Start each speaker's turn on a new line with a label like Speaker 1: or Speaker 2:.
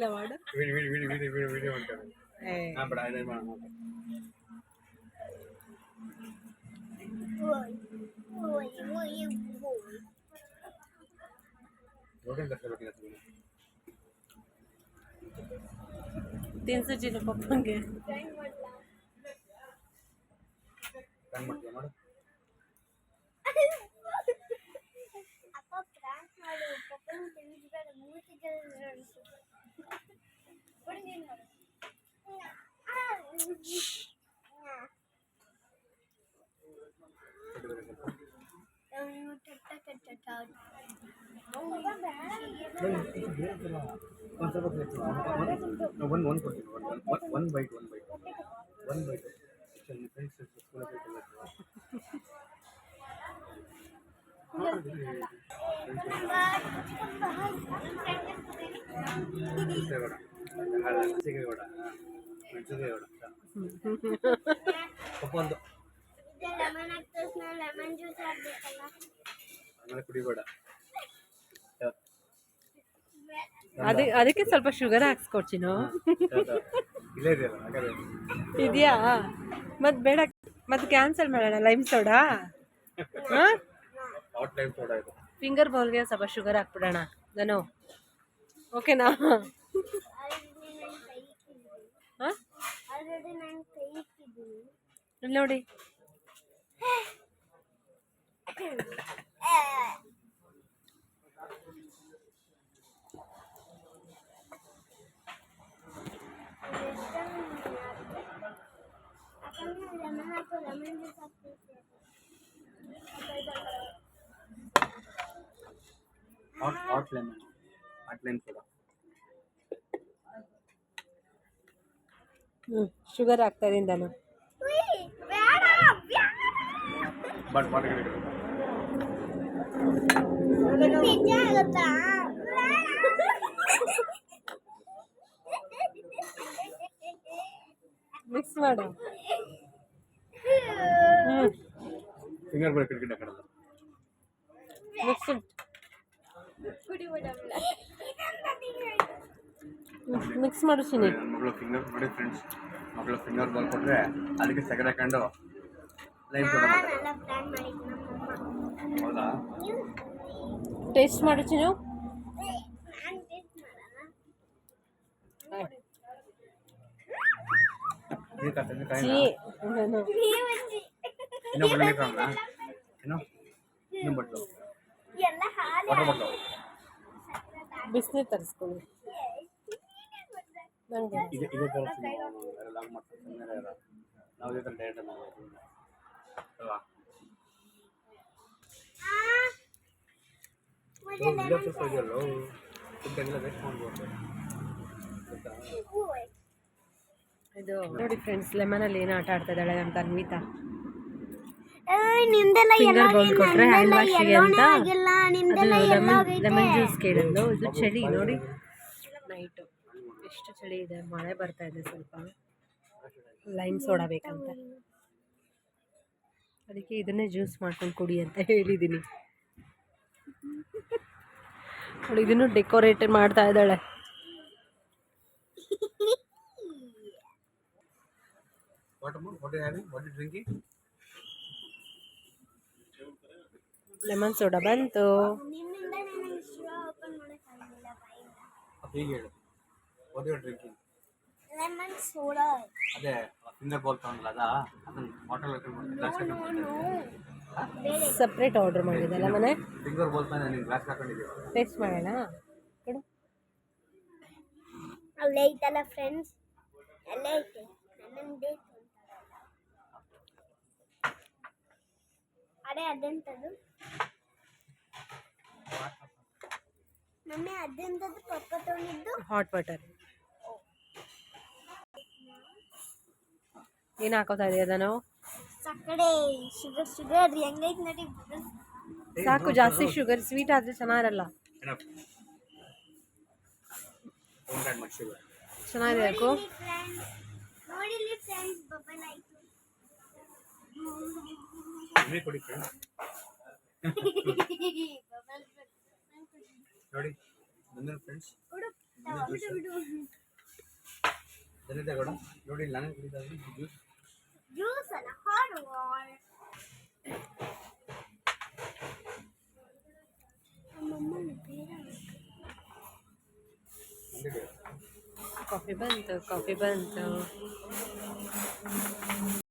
Speaker 1: ಇಲ್ಲ ಮಾಡು
Speaker 2: video video video video video ಮಾಡ್ತಾರೆ
Speaker 1: ಏ
Speaker 2: ಹಾಂ ಬೇಡ ಇದೇ ಮಾಡೋಣ ರೋಟಿನ ಕಷ್ಟಪಟ್ಟಿಲ್ಲ
Speaker 1: ತಿನ್ಸು ಚಿನ್ನ ಪಪ್ಪಂಗೆ
Speaker 2: ಹ್ಯಾಂಗ್ ಮಾಡ್ತೀಯ ಮಾಡು
Speaker 3: ಅಪ್ಪ ಪ್ರಾಂಕ್ ಮಾಡು ಪಪ್ಪನ ತಿಳಿಸ್ಬೇಡ ಮೂತಿ ಕೊಡಿ
Speaker 2: ಒನ್ ಒನ್ ಕೊಡ್ತೀನಿ one one one byte one byte one byte ನಿಮ್ಮ ಫ್ರೆಂಡ್ಸ್ ಸ್ಕೂಲಲ್ಲಿ ಬೇಡ ಮೆಣಸಿಗೆ ಬೇಡ ಮೆಣಸಿಗೆ ಆಮೇಲೆ ಕುಡಿಬೇಡ.
Speaker 1: ಅದೇ ಅದಕ್ಕೆ ಸ್ವಲ್ಪ ಶುಗರ್ ಹಾಕ್ಸ್ಕೊಡ್ತೀನೋ
Speaker 2: ಇಲ್ಲೇ ಇದೆಯಲ್ಲ ಹಾಗಾದ್ರೆ.
Speaker 1: ಇದೆಯಾ? ಮತ್ತೆ ಬೇಡ. ಮತ್ತೆ ಕ್ಯಾನ್ಸಲ್ ಮಾಡೋಣ ಲೈಮ್ ಸೋಡಾ ಹಾಂ?
Speaker 2: ಔಟ್ ಟೈಮ್ ಸೋಡಾ ಇದು.
Speaker 1: ಫಿಂಗರ್ ಬೌಲ್ಗೆ ಸ್ವಲ್ಪ ಶುಗರ್ ಹಾಕ್ಬಿಡೋಣ ನಾನು. ಓಕೆನಾ ನೋಡಿ.
Speaker 3: ಲೆಮನ್ ಹಾಕು ಲೆಮನ್ ಜ್ಯೂಸ್ ಹಾಕ್ಬೇಕು
Speaker 2: hot hot lemon hot lime soda
Speaker 1: ಹ್ಞೂ ಶುಗರ್ ಹಾಕ್ತಾ ಇದೀನಿ ನಾನು
Speaker 3: ಉಯ್, ಬೇಡ ಬೇಡ.
Speaker 2: ಬಟ್
Speaker 1: ಮಿಕ್ಸ್ ಮಾಡು.
Speaker 2: ಫಿಂಗರ್ ಬರ್ ಕಡೆ ಕಡೆ
Speaker 1: ಮಿಕ್ಸ್ ಮಿಕ್ಸ್ ಮಾಡು ಚಿನಿ
Speaker 2: ನನ್ನ ಮಗಳು ಫಿಂಗರ್ ನೋಡಿ ಫ್ರೆಂಡ್ಸ್ ಮಗಳು ಫಿಂಗರ್ ಬಾಲ್ ಕೊಟ್ಟರೆ ಅದಕ್ಕೆ ಸಗರೆ ಹಾಕೊಂಡು ಹೌದಾ?
Speaker 1: ಟೇಸ್ಟ್ ಮಾಡಿ ಚಿನ್ನು
Speaker 3: ನಾನು ಟೇಸ್ಟ್ ಮಾಡೋಣ
Speaker 2: ನೀರು ಕಾಯ್ತಾ ಕಾಯಿನ
Speaker 1: ಚೀ ನಾನು
Speaker 3: ನೀವಜ್ಜಿ
Speaker 2: ಇನ್ನೂ ಬಣ್ಣ ಇಟ್ರಲ್ಲ ಏನು ಇನ್ನೂ ಬಟ್ಲು
Speaker 3: ಎಲ್ಲ ಹಾಲು
Speaker 2: ವಾಟರ್ ಬಟ್ಲು
Speaker 1: ಬಿಸಿನೀರು ತರಿಸ್ಕೊಳ್ಳಿ. ನನಗೆ
Speaker 2: ನಾವು ಇದೇ ಥರ ಡೈರೆಕ್ಟ್ ಇಲ್ಲೇ ಸ್ವಲ್ಪ ಇದೆಯಲ್ಲ ಫುಡ್ಡೆಲ್ಲ ವೇಸ್ಟ್ ಮಾಡ್ಬೋದು
Speaker 1: ಇದು ನೋಡಿ ಫ್ರೆಂಡ್ಸ್ ಲೆಮನಲ್ಲಿ ಏನು ಆಟ ಆಡ್ತಾ ಇದ್ದಾಳೆ ನಮ್ಮ ತನ್ವಿತಾ ಫಿಂಗರ್ ಬೌಲ್ ಕೊಟ್ರೆ ಹ್ಯಾಂಡ್ ವಾಶಿಗೆ ಅಂತ ಅದು ಲೆಮನ್ ಲೆಮನ್ ಜ್ಯೂಸ್ ಕೇಳಿದ್ಲು. ಇದು ಚಳಿ ನೋಡಿ. ನೈಟು ಎಷ್ಟು ಚಳಿ ಇದೆ. ಮಳೆ ಬರ್ತಾ ಇದೆ ಸ್ವಲ್ಪ. ಲೈಮ್ ಸೋಡಾ ಬೇಕಂತ. ಅದಕ್ಕೆ ಇದನ್ನೇ ಜ್ಯೂಸ್ ಮಾಡ್ಕೊಂಡು ಕುಡಿ ಅಂತ ಹೇಳಿದ್ದೀನಿ. ಅವಳು ಇದನ್ನು ಡೆಕೋರೇಟ್ ಮಾಡ್ತಾ ಇದ್ದಾಳೆ. ಲೆಮನ್ ಸೋಡಾ ಬಂತು
Speaker 3: ನಿಮ್ಮಿಂದ ನನಗೆ ಶಿವ ಓಪನ್ ಮಾಡೋಕ್ಕಾಗಲಿಲ್ಲ ಬಾಯಿಂದ
Speaker 2: ಹೀಗೆ ಹೇಳು. What you drinking
Speaker 3: lemon soda
Speaker 2: ಅದೇ. ಫಿಂಗರ್ ಬಾಲ್ ತಗೊಂಡಲ್ಲ ಅದಾ ಅದನ್ನ ಬಾಟಲ್ ಹಾಕೊಂಡು ಗ್ಲಾಸ್ ಹಾಕೊಂಡು
Speaker 1: ಸಪ್ರೇಟ್ ಆರ್ಡರ್ ಮಾಡಿದ್ದಲ್ಲ ಮನೆ?
Speaker 2: ಫಿಂಗರ್ ಬಾಲ್ ತಾನೆ ನೀನು ಗ್ಲಾಸ್ ಹಾಕೊಂಡಿದ್ದೀವಿ
Speaker 1: ಟೇಸ್ಟ್ ಮಾಡೋಣ. ಕೊಡು.
Speaker 3: ಅಲ್ಲೇ ಐತಲ್ಲ ಫ್ರೆಂಡ್ಸ್ ಅಲ್ಲೇ ಐತೆ ಬೇಕು ಅದೆಂತದು? ಮಮ್ಮಿ ಅದೆಂಥದ್ದು ಪಪ್ಪ ತೊಗೊಂಡಿದ್ದು?
Speaker 1: ಹಾಟ್ ವಾಟರ್ ಏನು ಹಾಕೋತಾ ಇದೆಯಾ ಅದನ್ನು?
Speaker 3: ಸಕ್ಕರೆ ಶುಗರ್ ಶುಗರ್ ಹೆಂಗೈತೆ ನೋಡಿ
Speaker 1: ಸಾಕು ಜಾಸ್ತಿ ಶುಗರ್ ಸ್ವೀಟ್ ಆದ್ರೆ ಚೆನ್ನಾಗಿರಲ್ಲ. ಚೆನ್ನಾಗಿದೆ ಯಾಕೋ?
Speaker 3: ಫ್ರೆಂಡ್ಸ್ ನೋಡಿಲಿ ಫ್ರೆಂಡ್ಸ್ ಬಬಲ್ ಆಯ್ತು.
Speaker 2: ನೀವೇ ಫ್ರೆಂಡ್ಸ್
Speaker 3: ಬಬಲ್
Speaker 2: ನೋಡಿ ಬಂದ್ರೆ ಫ್ರೆಂಡ್ಸ್
Speaker 3: ಬಿಡು.
Speaker 2: ನೋಡಿ ನನಗೆ ಕುಡಿತಾ
Speaker 3: juice That's a
Speaker 2: hard
Speaker 1: one. Coffee बनतं कॉफी